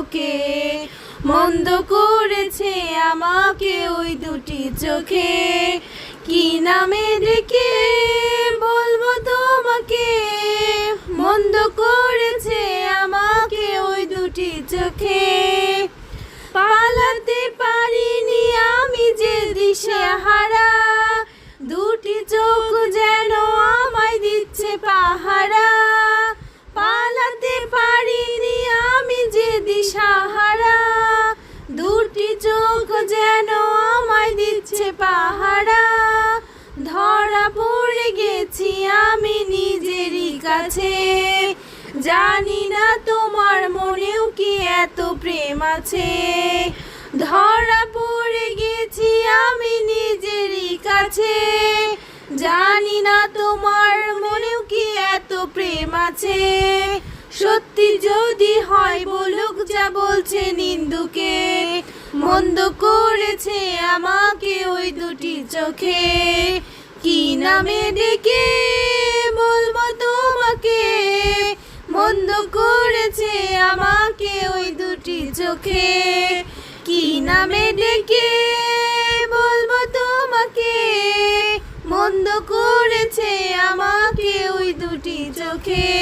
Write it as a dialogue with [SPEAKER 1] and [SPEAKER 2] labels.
[SPEAKER 1] লোকে মন্দ করেছে আমাকে ওই দুটি চোখে। কি নামে ডেকে বলব তোমাকে? মন্দ করেছে আমাকে ওই দুটি চোখে। পালাতে পারিনি আমি যে দিশেহারা। দুটি চোখ যেন আমায় দিচ্ছে পাহারা। দিচ্ছে পাহারা, ধরা পড়ে গেছি আমি নিজেরই কাছে। জানি না তোমার মনেও কি এত প্রেম আছে। ধরা পড়ে গেছি আমি নিজেরই কাছে। জানি না তোমার মনেও কি এত প্রেম আছে। সত্যি যদি হয় বলুক যা বলছে নিন্দুকে। মন্দ করেছে আমাকে ওই দুটি চোখে। কি নামে ডেকে বলব তোমাকে? মন্দ করেছে আমাকে ওই দুটি চোখে। কি নামে ডেকে বলব তোমাকে? মন্দ করেছে আমাকে ওই দুটি চোখে।